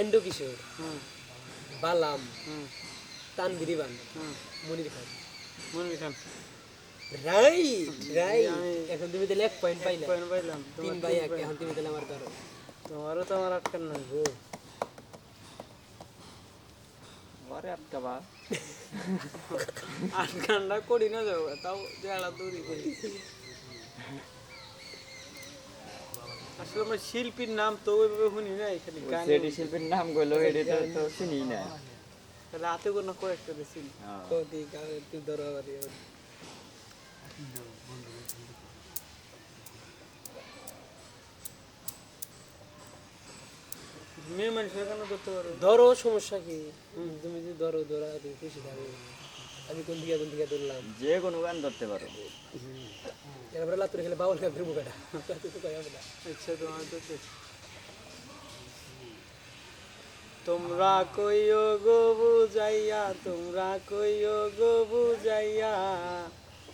Endo Kishore. বালাম। হুম। তানভীর ইবান মনির খান। মনির খান। রাইট রাইট এখন তুমি তাহলে এক পয়েন্ট পাইলে। পয়েন্ট পাইলাম। তিন ভাই এক এখন তুমি তাহলে আমার ধরো। তোমারও তো আমার আটকান না গো ওরে আটকাবা। আটকানটা করি না যাও তাও জেলা দূরি করি। আসলে আমার শিল্পীর নাম তো ওইভাবে শুনি না এখানে গান। সেটি শিল্পীর নাম গেলো এটি তো চিনি না। রাতে কোনো কয়েকটা বেশি। তো ঠিক আছে তুমি ধরো আবার মেয়ে মানুষের কেন করতে পারো? ধরো সমস্যা কি? তুমি যদি ধরো ধরা তুমি খুশি থাকো আমি কোন দিকে কোন দিকে ধরলাম? যে কোনো গান ধরতে পারো। এরপরে লাতুরে খেলে বাউল আচ্ছা তোমার তো তোমরা কইও গো বুঝাইয়া তোমরা কইও গো বুঝাইয়া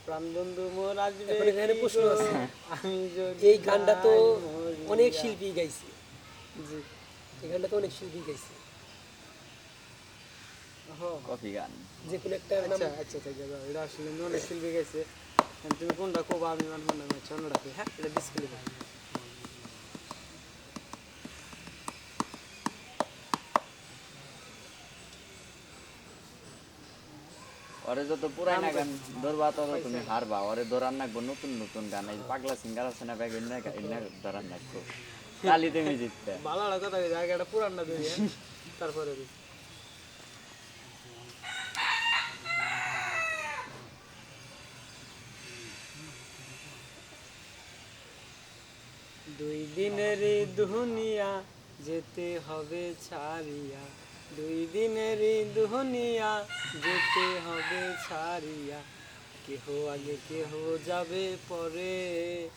প্রাণ বন্ধু মোর আসবে এখানে প্রশ্ন আছে। আমি যদি এই গানটা তো অনেক শিল্পী গাইছে। জি। এই গানটা তো অনেক শিল্পী গাইছে। কফি গান। যে কোনো একটা নাম আচ্ছা আচ্ছা ঠিক আছে এটা আসলে অনেক শিল্পী গেছে। তুমি কোনটা কোবা? আমি মানবো না আমি চন্দ্রাকে হ্যাঁ? এটা ডিসপ্লে ওরে যত পুরানা গান ধরবা তত তুমি হারবা। ওরে ধরান নাকবো নতুন নতুন গান। এই পাগলা সিঙ্গার আছে না ব্যাগ এনে এনে ধরান নাকবো। কালি তুমি জিততে। ভালো কথা জায়গাটা ধরি হ্যাঁ? তারপরে দিই। দিনের দুনিয়া যেতে হবে ছাড়িয়া। দুই দিনের দুনিয়া যেতে হবে ছাড়িয়া। কেহ আগে কেহ যাবে পরে।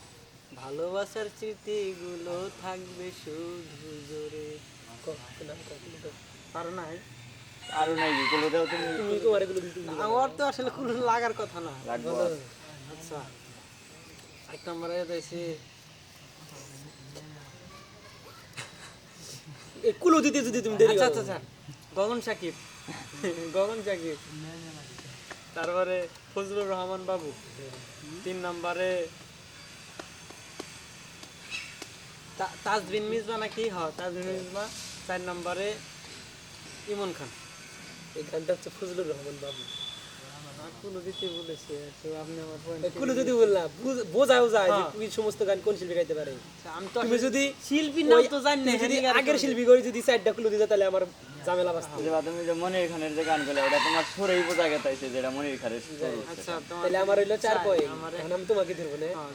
ভালোবাসার স্মৃতিগুলো থাকবে শুধু জোরে। পারো নাই? আরও নাই দাও তুমি। আমার তো আসলে কোনো লাগার কথা না। আচ্ছা। এক নম্বরে কুলো দিতে যদি তুমি দেরি আচ্ছা আচ্ছা আচ্ছা। গগন সাকিব। গগন সাকিব। তারপরে ফজলুর রহমান বাবু। তিন নম্বরে তাজবিন মিজবা নাকি? হ তাজবিন মিজবা। চার নম্বরে ইমন খান। এই গানটা হচ্ছে ফজলুর রহমান বাবু কোনো দিতে বলেছি তো আপনি আমার point এই কুলো যদি বললাম বোঝাও যায় যে হ্যাঁ। তুমি সমস্ত গান কোন শিল্পী গাইতে পারে? আচ্ছা, আমি তো তুমি যদি শিল্পীর নাম তো জানি না যদি হ্যাঁ, আগের শিল্পী করে যদি চারটা কুলো দিতে তাহলে আমার ঝামেলা বাঁচতে যে তুমি যে মনির খানের যে গানগুলো তোমার সুরেই বোঝা গেছে যেটা মনির খানের আচ্ছা তাহলে আমার হইল চার পয়েন্ট এখন আমি তোমাকে ধরবো না? হ্যাঁ,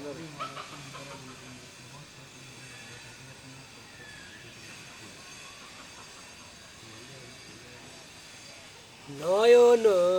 নয়ন